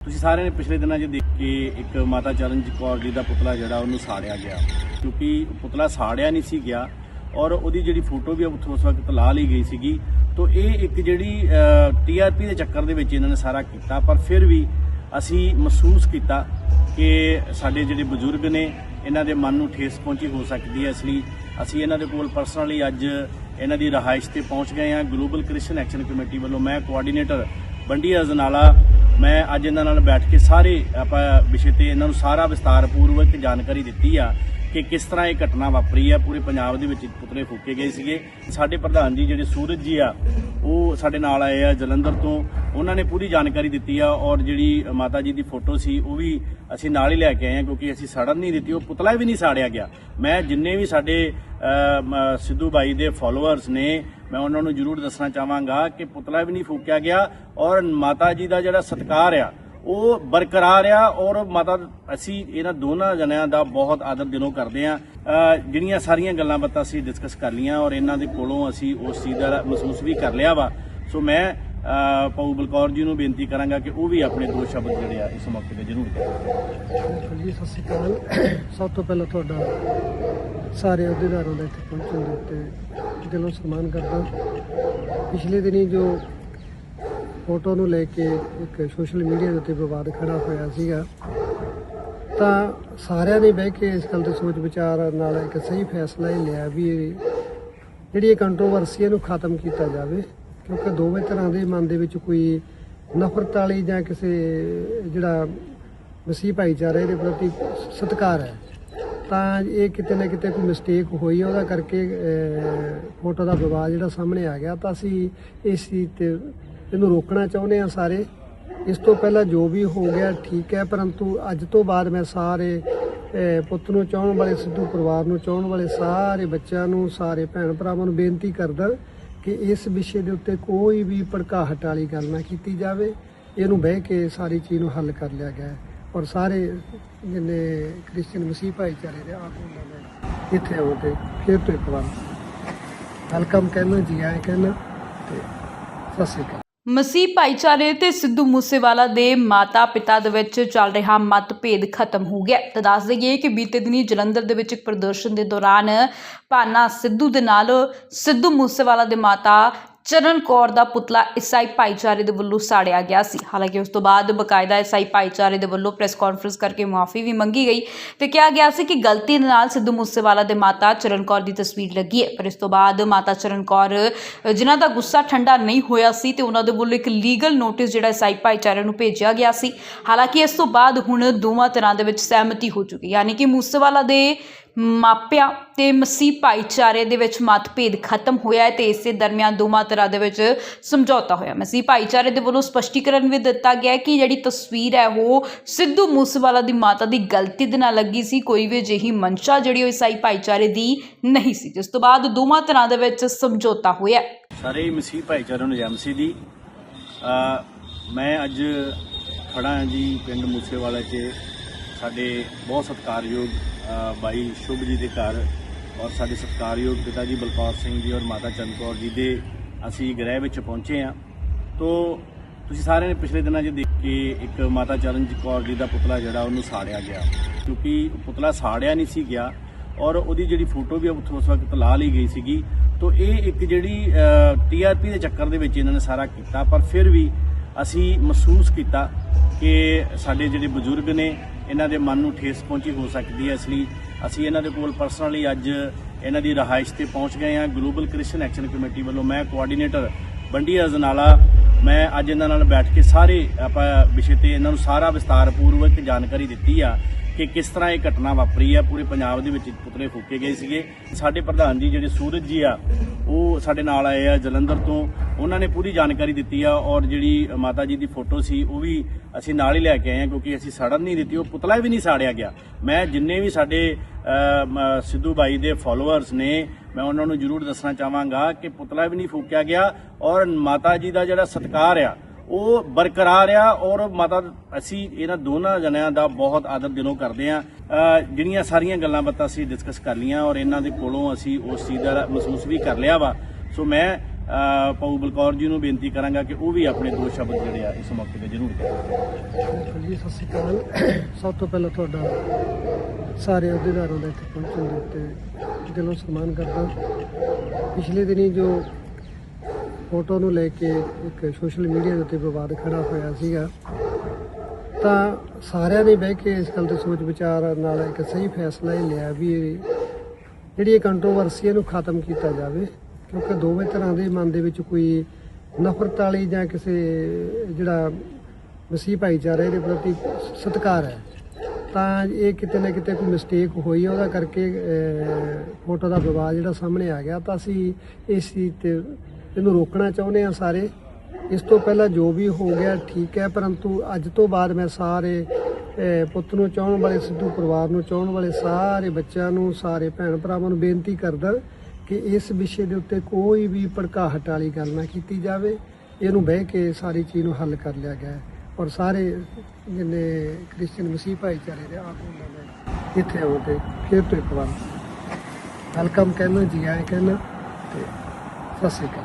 ਤੁਸੀਂ ਸਾਰਿਆਂ ਨੇ ਪਿਛਲੇ ਦਿਨਾਂ 'ਚ ਦੇਖ ਕੇ ਇੱਕ ਮਾਤਾ ਚਰਨਜੀਤ ਕੌਰ ਜੀ ਦਾ ਪੁਤਲਾ ਜਿਹੜਾ ਉਹਨੂੰ ਸਾੜਿਆ ਗਿਆ। ਕਿਉਂਕਿ ਪੁਤਲਾ ਸਾੜਿਆ ਨਹੀਂ ਸੀ ਗਿਆ ਔਰ ਉਹਦੀ ਜਿਹੜੀ ਫੋਟੋ ਵੀ ਉੱਥੋਂ ਉਸ ਵਕਤ ਲਾ ਲਈ ਗਈ ਸੀਗੀ। ਤੋਂ ਇਹ ਇੱਕ ਜਿਹੜੀ ਟੀਆਰਪੀ ਦੇ ਚੱਕਰ ਦੇ ਵਿੱਚ ਇਹਨਾਂ ਨੇ ਸਾਰਾ ਕੀਤਾ, ਪਰ ਫਿਰ ਵੀ ਅਸੀਂ ਮਹਿਸੂਸ ਕੀਤਾ ਕਿ ਸਾਡੇ ਜਿਹੜੇ ਬਜ਼ੁਰਗ ਨੇ, ਇਹਨਾਂ ਦੇ ਮਨ ਨੂੰ ਠੇਸ ਪਹੁੰਚੀ ਹੋ ਸਕਦੀ ਹੈ। ਇਸ ਲਈ ਅਸੀਂ ਇਹਨਾਂ ਦੇ ਕੋਲ ਪਰਸਨਲੀ ਅੱਜ ਇਹਨਾਂ ਦੀ ਰਹਾਇਸ਼ ਤੇ ਪਹੁੰਚ ਗਏ ਹਾਂ। ਗਲੋਬਲ ਕ੍ਰਿਸ਼ਨ ਐਕਸ਼ਨ ਕਮੇਟੀ ਵੱਲੋਂ ਮੈਂ ਕੋਆਰਡੀਨੇਟਰ ਬੰਡੀ ਅਜਨਾਲਾ ਮੈਂ ਅੱਜ ਇਹਨਾਂ ਨਾਲ ਬੈਠ ਕੇ ਸਾਰੇ ਆਪਾਂ ਵਿਸ਼ੇ ਤੇ ਇਹਨਾਂ ਨੂੰ ਸਾਰਾ ਵਿਸਤਾਰਪੂਰਵਕ ਜਾਣਕਾਰੀ ਦਿੱਤੀ ਆ। ਕਿ ਕਿਸ ਤਰ੍ਹਾਂ ਇਹ ਘਟਨਾ ਵਾਪਰੀ ਆ, ਪੂਰੇ ਪੰਜਾਬ ਦੇ ਵਿੱਚ ਪੁਤਲੇ ਫੂਕੇ ਗਏ ਸੀਗੇ। ਸਾਡੇ ਪ੍ਰਧਾਨ ਜੀ ਜਿਹੜੇ ਸੂਰਜ ਜੀ ਆ, ਉਹ ਸਾਡੇ ਨਾਲ ਆਏ ਆ ਜਲੰਧਰ ਤੋਂ। ਉਹਨਾਂ ਨੇ ਪੂਰੀ ਜਾਣਕਾਰੀ ਦਿੱਤੀ ਆ ਔਰ ਜਿਹੜੀ ਮਾਤਾ ਜੀ ਦੀ ਫੋਟੋ ਸੀ, ਉਹ ਵੀ ਅਸੀਂ ਨਾਲ ਹੀ ਲੈ ਕੇ ਆਏ ਆ ਕਿਉਂਕਿ ਅਸੀਂ ਸਾੜਨ ਨਹੀਂ ਦਿੱਤੀ, ਉਹ ਪੁਤਲਾ ਵੀ ਨਹੀਂ ਸਾੜਿਆ ਗਿਆ। ਮੈਂ ਜਿੰਨੇ ਵੀ ਸਾਡੇ ਸਿੱਧੂ ਬਾਈ ਦੇ ਫਾਲੋਅਰਸ ਨੇ, ਮੈਂ ਉਹਨਾਂ ਨੂੰ ਜ਼ਰੂਰ ਦੱਸਣਾ ਚਾਹਾਂਗਾ ਕਿ ਪੁਤਲਾ ਵੀ ਨਹੀਂ ਫੂਕਿਆ ਗਿਆ ਔਰ ਮਾਤਾ ਜੀ ਦਾ ਜਿਹੜਾ ਸਤਿਕਾਰ ਆ ਉਹ ਬਰਕਰਾਰ ਆ ਔਰ ਮਾਤਾ ਅਸੀਂ ਇਹਨਾਂ ਦੋਨਾਂ ਜਣਿਆਂ ਦਾ ਬਹੁਤ ਆਦਰ ਦਿਲੋਂ ਕਰਦੇ ਆ ਜਿਹੜੀਆਂ ਸਾਰੀਆਂ ਗੱਲਾਂ ਬਾਤਾਂ ਅਸੀਂ ਡਿਸਕਸ ਕਰ ਲੀਆਂ ਔਰ ਇਹਨਾਂ ਦੇ ਕੋਲੋਂ ਅਸੀਂ ਉਸ ਚੀਜ਼ ਦਾ ਮਹਿਸੂਸ ਵੀ ਕਰ ਲਿਆ ਵਾ। ਸੋ ਮੈਂ ਅ, ਪਾਉ ਬਲਕੌਰ ਜੀ ਨੂੰ ਬੇਨਤੀ ਕਰਾਂਗਾ ਕਿ ਉਹ ਵੀ ਆਪਣੇ ਦੋ ਸ਼ਬਦ ਜਿਹੜੇ ਆ ਇਸ ਮੌਕੇ ਤੇ ਜ਼ਰੂਰ ਕਹਿਣ ਜੀ ਸਤਿ ਸ਼੍ਰੀ ਅਕਾਲ। ਸਭ ਤੋਂ ਪਹਿਲਾਂ ਤੁਹਾਡਾ ਸਾਰੇ ਅਹੁਦੇਦਾਰਾਂ ਦਾ ਇੱਥੇ ਪਹੁੰਚਣ ਦੇ ਉੱਤੇ ਦਿਲੋਂ ਸਨਮਾਨ ਕਰਦਾ। ਪਿਛਲੇ ਦਿਨੀ ਜੋ ਫੋਟੋ ਨੂੰ ਲੈ ਕੇ ਇੱਕ ਸੋਸ਼ਲ ਮੀਡੀਆ ਦੇ ਉੱਤੇ ਵਿਵਾਦ ਖੜਾ ਹੋਇਆ ਸੀਗਾ। ਤਾਂ ਸਾਰਿਆਂ ਨੇ ਬਹਿ ਕੇ ਇਸ ਗੱਲ ਤੇ ਸੋਚ ਵਿਚਾਰ ਨਾਲ ਇੱਕ ਸਹੀ ਫੈਸਲਾ ਇਹ ਲਿਆ ਵੀ ਜਿਹੜੀ ਇਹ ਕੰਟਰੋਵਰਸੀ ਇਹਨੂੰ ਖਤਮ ਕੀਤਾ ਜਾਵੇ, ਕਿਉਂਕਿ ਦੋਵੇਂ ਤਰ੍ਹਾਂ ਦੇ ਮਨ ਦੇ ਵਿੱਚ ਕੋਈ ਨਫ਼ਰਤ ਵਾਲੀ ਜਾਂ ਕਿਸੇ ਜਿਹੜਾ ਮਸੀਹ ਭਾਈਚਾਰੇ ਦੇ ਪ੍ਰਤੀ ਸਤਿਕਾਰ ਹੈ। ਤਾਂ ਇਹ ਕਿਤੇ ਨਾ ਕਿਤੇ ਕੋਈ ਮਿਸਟੇਕ ਹੋਈ, ਉਹਦਾ ਕਰਕੇ ਫੋਟੋ ਦਾ ਵਿਵਾਦ ਜਿਹੜਾ ਸਾਹਮਣੇ ਆ ਗਿਆ। ਤਾਂ ਅਸੀਂ ਇਸ ਚੀਜ਼ ਤੇ ਇਹਨੂੰ ਰੋਕਣਾ ਚਾਹੁੰਦੇ ਹਾਂ ਸਾਰੇ। ਇਸ ਤੋਂ ਪਹਿਲਾਂ ਜੋ ਵੀ ਹੋ ਗਿਆ ਠੀਕ ਹੈ, ਪਰੰਤੂ ਅੱਜ ਤੋਂ ਬਾਅਦ ਮੈਂ ਸਾਰੇ ਪੁੱਤ ਨੂੰ ਚਾਹਣ ਵਾਲੇ, ਸਿੱਧੂ ਪਰਿਵਾਰ ਨੂੰ ਚਾਹਣ ਵਾਲੇ ਸਾਰੇ ਬੱਚਿਆਂ ਨੂੰ, ਸਾਰੇ ਭੈਣ ਭਰਾਵਾਂ ਨੂੰ ਬੇਨਤੀ ਕਰਦਾ ਕਿ ਇਸ ਵਿਸ਼ੇ ਦੇ ਉੱਤੇ ਕੋਈ ਵੀ ਭੜਕਾਹਟ ਵਾਲੀ ਗੱਲ ਨਾ ਕੀਤੀ ਜਾਵੇ। ਇਹਨੂੰ ਬਹਿ ਕੇ ਸਾਰੀ ਚੀਜ਼ ਨੂੰ ਹੱਲ ਕਰ ਲਿਆ ਗਿਆ ਔਰ ਸਾਰੇ ਜਿੰਨੇ ਕ੍ਰਿਸਚੀਅਨ ਮਸੀਹ ਭਾਈਚਾਰੇ ਦੇ ਆਪ ਉਹਨਾਂ ਨੇ ਇੱਥੇ ਆਉਣ ਤੇ ਫਿਰ ਤੋਂ ਇੱਕ ਵਾਰ ਵੈਲਕਮ ਕਹਿਣਾ ਜੀ ਆਏ ਕਹਿਣਾ ਤੇ ਸਤਿ ਸ਼੍ਰੀ ਅਕਾਲ। ਮਸੀਹ ਭਾਈਚਾਰੇ ਤੇ ਸਿੱਧੂ ਮੂਸੇਵਾਲਾ ਦੇ ਮਾਤਾ ਪਿਤਾ ਦੇ ਵਿੱਚ ਚੱਲ ਰਿਹਾ ਮਤਭੇਦ ਖਤਮ ਹੋ ਗਿਆ। ਤਾਂ ਦੱਸ ਦਈਏ ਕਿ ਬੀਤੇ ਦਿਨੀ ਜਲੰਧਰ ਦੇ ਵਿੱਚ ਇੱਕ ਪ੍ਰਦਰਸ਼ਨ ਦੇ ਦੌਰਾਨ ਭਾਨਾ ਸਿੱਧੂ ਦੇ ਨਾਲ ਸਿੱਧੂ ਮੂਸੇਵਾਲਾ ਦੇ ਮਾਤਾ ਚਰਨ ਕੌਰ ਦਾ ਪੁਤਲਾ ਈਸਾਈ ਭਾਈਚਾਰੇ ਦੇ ਵੱਲੋਂ ਸਾੜਿਆ ਗਿਆ ਸੀ। ਹਾਲਾਂਕਿ ਉਸ ਤੋਂ ਬਾਅਦ ਬਕਾਇਦਾ ਈਸਾਈ ਭਾਈਚਾਰੇ ਦੇ ਵੱਲੋਂ ਪ੍ਰੈਸ ਕਾਨਫਰੰਸ ਕਰਕੇ ਮੁਆਫੀ ਵੀ ਮੰਗੀ ਗਈ ਤੇ ਕਿਹਾ ਗਿਆ ਸੀ ਕਿ ਗਲਤੀ ਦੇ ਨਾਲ ਸਿੱਧੂ ਮੂਸੇਵਾਲਾ ਦੇ ਮਾਤਾ ਚਰਨ ਕੌਰ ਦੀ ਤਸਵੀਰ ਲੱਗੀ ਹੈ। ਪਰ ਇਸ ਤੋਂ ਬਾਅਦ ਮਾਤਾ ਚਰਨ ਕੌਰ ਜਿਨ੍ਹਾਂ ਦਾ ਗੁੱਸਾ ਠੰਡਾ ਨਹੀਂ ਹੋਇਆ ਸੀ ਤੇ ਉਹਨਾਂ ਦੇ ਵੱਲੋਂ ਇੱਕ ਲੀਗਲ ਨੋਟਿਸ ਜਿਹੜਾ ਈਸਾਈ ਭਾਈਚਾਰੇ ਨੂੰ ਭੇਜਿਆ ਗਿਆ ਸੀ। ਹਾਲਾਂਕਿ ਇਸ ਤੋਂ ਬਾਅਦ ਹੁਣ ਦੋਵਾਂ ਤਰ੍ਹਾਂ ਦੇ ਵਿੱਚ ਸਹਿਮਤੀ ਹੋ ਚੁੱਕੀ ਯਾਨੀ ਕਿ ਮੂਸੇਵਾਲਾ ਦੇ ਮਾਪਿਆਂ ਤੇ ਮਸੀਹ ਭਾਈਚਾਰੇ ਦੇ ਵਿੱਚ ਮਤਭੇਦ ਖਤਮ ਹੋਇਆ ਹੈ ਤੇ ਇਸੇ ਦਰਮਿਆਨ ਦੋਵਾਂ ਤਰ੍ਹਾਂ ਦੇ ਵਿੱਚ ਸਮਝੌਤਾ ਹੋਇਆ। ਮਸੀਹ ਭਾਈਚਾਰੇ ਦੇ ਵੱਲੋਂ ਸਪਸ਼ਟੀਕਰਨ ਵੀ ਦਿੱਤਾ ਗਿਆ ਕਿ ਜਿਹੜੀ ਤਸਵੀਰ ਹੈ ਉਹ ਸਿੱਧੂ ਮੂਸੇਵਾਲਾ ਦੀ ਮਾਤਾ ਦੀ ਗਲਤੀ ਦੇ ਨਾਲ ਲੱਗੀ ਸੀ, ਕੋਈ ਵੀ ਅਜਿਹੀ ਮਨਸ਼ਾ ਜਿਹੜੀ ਉਹ ਈਸਾਈ ਭਾਈਚਾਰੇ ਦੀ ਨਹੀਂ ਸੀ। ਜਿਸ ਤੋਂ ਬਾਅਦ ਦੋਵਾਂ ਤਰ੍ਹਾਂ ਦੇ ਵਿੱਚ ਸਮਝੌਤਾ ਹੋਇਆ ਸਾਰੇ ਮਸੀਹ ਭਾਈਚਾਰੇ ਨੂੰ ਜੈਮਸੀ ਦੀ। ਮੈਂ ਅੱਜ ਖੜਾ ਹਾਂ ਜੀ ਪਿੰਡ ਮੂਸੇਵਾਲਾ 'ਚ ਸਾਡੇ ਬਹੁਤ ਸਤਿਕਾਰਯੋਗ ਬਾਈ ਸ਼ੁਭ ਜੀ ਦੇ ਘਰ ਔਰ ਸਾਡੇ ਸਤਿਕਾਰਯੋਗ ਪਿਤਾ ਜੀ ਬਲਕੌਰ ਸਿੰਘ ਜੀ ਔਰ ਮਾਤਾ ਚੰਦ ਕੌਰ ਜੀ ਦੇ ਅਸੀਂ ਗ੍ਰਹਿ ਵਿੱਚ ਪਹੁੰਚੇ ਹਾਂ। ਤੋਂ, ਤੁਸੀਂ ਸਾਰਿਆਂ ਨੇ ਪਿਛਲੇ ਦਿਨਾਂ 'ਚ ਦੇਖ ਕੇ ਇੱਕ ਮਾਤਾ ਚਰਨਜੀਤ ਕੌਰ ਜੀ ਦਾ ਪੁਤਲਾ ਜਿਹੜਾ ਉਹਨੂੰ ਸਾੜਿਆ ਗਿਆ। ਕਿਉਂਕਿ ਪੁਤਲਾ ਸਾੜਿਆ ਨਹੀਂ ਸੀ ਗਿਆ ਔਰ ਉਹਦੀ ਜਿਹੜੀ ਫੋਟੋ ਵੀ ਉੱਥੋਂ ਉਸ ਵਕਤ ਲਾ ਲਈ ਗਈ ਸੀਗੀ। ਤੋਂ, ਇਹ ਇੱਕ ਜਿਹੜੀ ਟੀਆਰਪੀ ਦੇ ਚੱਕਰ ਦੇ ਵਿੱਚ ਇਹਨਾਂ ਨੇ ਸਾਰਾ ਕੀਤਾ ਪਰ ਫਿਰ ਵੀ ਅਸੀਂ ਮਹਿਸੂਸ ਕੀਤਾ ਕਿ ਸਾਡੇ ਜਿਹੜੇ ਬਜ਼ੁਰਗ ਨੇ ਇਹਨਾਂ ਦੇ ਮਨ ਨੂੰ ਠੇਸ ਪਹੁੰਚੀ ਹੋ ਸਕਦੀ ਹੈ। ਇਸ ਲਈ ਅਸੀਂ ਇਹਨਾਂ ਦੇ ਕੋਲ ਪਰਸਨਲੀ ਅੱਜ ਇਹਨਾਂ ਦੀ ਰਹਾਇਸ਼ ਤੇ ਪਹੁੰਚ ਗਏ ਹਾਂ। ਗਲੋਬਲ ਕ੍ਰਿਸਚੀਅਨ ਐਕਸ਼ਨ ਕਮੇਟੀ ਵੱਲੋਂ ਮੈਂ ਕੋਆਰਡੀਨੇਟਰ ਬੰਡੀ ਅਜਨਾਲਾ ਮੈਂ ਅੱਜ ਇਹਨਾਂ ਨਾਲ ਬੈਠ ਕੇ ਸਾਰੇ ਆਪਾਂ ਵਿਸ਼ੇ ਤੇ ਇਹਨਾਂ ਨੂੰ ਸਾਰਾ ਵਿਸਤਾਰਪੂਰਵਕ ਜਾਣਕਾਰੀ ਦਿੱਤੀ ਆ। ਕਿ ਕਿਸ ਤਰ੍ਹਾਂ ਇਹ ਘਟਨਾ ਵਾਪਰੀ ਆ, ਪੂਰੇ ਪੰਜਾਬ ਦੇ ਵਿੱਚ ਪੁਤਲੇ ਫੂਕੇ ਗਏ ਸੀਗੇ। ਸਾਡੇ ਪ੍ਰਧਾਨ ਜੀ ਜਿਹੜੇ ਸੂਰਜ ਜੀ ਆ, ਉਹ ਸਾਡੇ ਨਾਲ ਆਏ ਆ ਜਲੰਧਰ ਤੋਂ। ਉਹਨਾਂ ਨੇ ਪੂਰੀ ਜਾਣਕਾਰੀ ਦਿੱਤੀ ਆ ਔਰ ਜਿਹੜੀ ਮਾਤਾ ਜੀ ਦੀ ਫੋਟੋ ਸੀ, ਉਹ ਵੀ ਅਸੀਂ ਨਾਲ ਹੀ ਲੈ ਕੇ ਆਏ ਆ ਕਿਉਂਕਿ ਅਸੀਂ ਸਾੜਨ ਨਹੀਂ ਦਿੱਤੀ, ਉਹ ਪੁਤਲਾ ਵੀ ਨਹੀਂ ਸਾੜਿਆ ਗਿਆ। ਮੈਂ ਜਿੰਨੇ ਵੀ ਸਾਡੇ ਸਿੱਧੂ ਬਾਈ ਦੇ ਫਾਲੋਅਰਸ ਨੇ, ਮੈਂ ਉਹਨਾਂ ਨੂੰ ਜ਼ਰੂਰ ਦੱਸਣਾ ਚਾਹਾਂਗਾ ਕਿ ਪੁਤਲਾ ਵੀ ਨਹੀਂ ਫੂਕਿਆ ਗਿਆ ਔਰ ਮਾਤਾ ਜੀ ਦਾ ਜਿਹੜਾ ਸਤਿਕਾਰ ਆ ਉਹ ਬਰਕਰਾਰ ਆ ਔਰ ਮਾਤਾ ਅਸੀਂ ਇਹਨਾਂ ਦੋਨਾਂ ਜਣਿਆਂ ਦਾ ਬਹੁਤ ਆਦਰ ਦਿਲੋਂ ਕਰਦੇ ਆ ਜਿਹੜੀਆਂ ਸਾਰੀਆਂ ਗੱਲਾਂ ਬਾਤਾਂ ਅਸੀਂ ਡਿਸਕਸ ਕਰ ਲੀਆਂ ਔਰ ਇਹਨਾਂ ਦੇ ਕੋਲੋਂ ਅਸੀਂ ਉਸ ਚੀਜ਼ ਦਾ ਮਹਿਸੂਸ ਵੀ ਕਰ ਲਿਆ ਵਾ। ਸੋ ਮੈਂ ਅ, ਬਲਕੌਰ ਜੀ ਨੂੰ ਬੇਨਤੀ ਕਰਾਂਗਾ ਕਿ ਉਹ ਵੀ ਆਪਣੇ ਦੋ ਸ਼ਬਦ ਜਿਹੜੇ ਆ ਇਸ ਮੌਕੇ ਤੇ ਜ਼ਰੂਰ ਕਹਿਣ। ਜੀ ਸਤਿ ਸ਼੍ਰੀ ਅਕਾਲ। ਸਭ ਤੋਂ ਪਹਿਲਾਂ ਤੁਹਾਡਾ ਸਾਰੇ ਅਹੁਦੇਦਾਰਾਂ ਦਾ ਇੱਥੇ ਪਹੁੰਚਣ ਦੇ ਉੱਤੇ ਦਿਲੋਂ ਸਨਮਾਨ ਕਰਦਾ। ਪਿਛਲੇ ਦਿਨੀ ਜੋ ਫੋਟੋ ਨੂੰ ਲੈ ਕੇ ਇੱਕ ਸੋਸ਼ਲ ਮੀਡੀਆ ਦੇ ਉੱਤੇ ਵਿਵਾਦ ਖੜਾ ਹੋਇਆ ਸੀਗਾ। ਤਾਂ ਸਾਰਿਆਂ ਨੇ ਬਹਿ ਕੇ ਇਸ ਗੱਲ ਤੇ ਸੋਚ ਵਿਚਾਰ ਨਾਲ ਇੱਕ ਸਹੀ ਫੈਸਲਾ ਇਹ ਲਿਆ ਵੀ ਜਿਹੜੀ ਇਹ ਕੰਟਰੋਵਰਸੀ ਇਹਨੂੰ ਖਤਮ ਕੀਤਾ ਜਾਵੇ, ਕਿਉਂਕਿ ਦੋਵੇਂ ਤਰ੍ਹਾਂ ਦੇ ਮਨ ਦੇ ਵਿੱਚ ਕੋਈ ਨਫ਼ਰਤ ਵਾਲੀ ਜਾਂ ਕਿਸੇ ਜਿਹੜਾ ਮਸੀਹ ਭਾਈਚਾਰੇ ਦੇ ਪ੍ਰਤੀ ਸਤਿਕਾਰ ਹੈ। ਤਾਂ ਇਹ ਕਿਤੇ ਨਾ ਕਿਤੇ ਕੋਈ ਮਿਸਟੇਕ ਹੋਈ, ਉਹਦਾ ਕਰਕੇ ਫੋਟੋ ਦਾ ਵਿਵਾਦ ਜਿਹੜਾ ਸਾਹਮਣੇ ਆ ਗਿਆ। ਤਾਂ ਅਸੀਂ ਇਸ ਚੀਜ਼ ਤੇ ਇਹਨੂੰ ਰੋਕਣਾ ਚਾਹੁੰਦੇ ਹਾਂ ਸਾਰੇ। ਇਸ ਤੋਂ ਪਹਿਲਾਂ ਜੋ ਵੀ ਹੋ ਗਿਆ, ਠੀਕ ਹੈ, ਪਰੰਤੂ ਅੱਜ ਤੋਂ ਬਾਅਦ ਮੈਂ ਸਾਰੇ ਪੁੱਤ ਨੂੰ ਚਾਹਣ ਵਾਲੇ, ਸਿੱਧੂ ਪਰਿਵਾਰ ਨੂੰ ਚਾਹਣ ਵਾਲੇ ਸਾਰੇ ਬੱਚਿਆਂ ਨੂੰ, ਸਾਰੇ ਭੈਣ ਭਰਾਵਾਂ ਨੂੰ ਬੇਨਤੀ ਕਰਦਾ ਕਿ ਇਸ ਵਿਸ਼ੇ ਦੇ ਉੱਤੇ ਕੋਈ ਵੀ ਭੜਕਾਹਟ ਵਾਲੀ ਗੱਲ ਨਾ ਕੀਤੀ ਜਾਵੇ। ਇਹਨੂੰ ਬਹਿ ਕੇ ਸਾਰੀ ਚੀਜ਼ ਨੂੰ ਹੱਲ ਕਰ ਲਿਆ ਗਿਆ ਔਰ ਸਾਰੇ ਜਿੰਨੇ ਕ੍ਰਿਸਚੀਅਨ ਮਸੀਹ ਭਾਈਚਾਰੇ ਦੇ ਆਪ ਉਹਨਾਂ ਨੇ ਇੱਥੇ ਆਉਣ ਤੇ ਫਿਰ ਤੋਂ ਇੱਕ ਵਾਰ ਵੈਲਕਮ ਕਹਿਣਾ ਜੀ ਆਏ ਕਹਿਣਾ ਤੇ ਸਤਿ ਸ਼੍ਰੀ ਅਕਾਲ।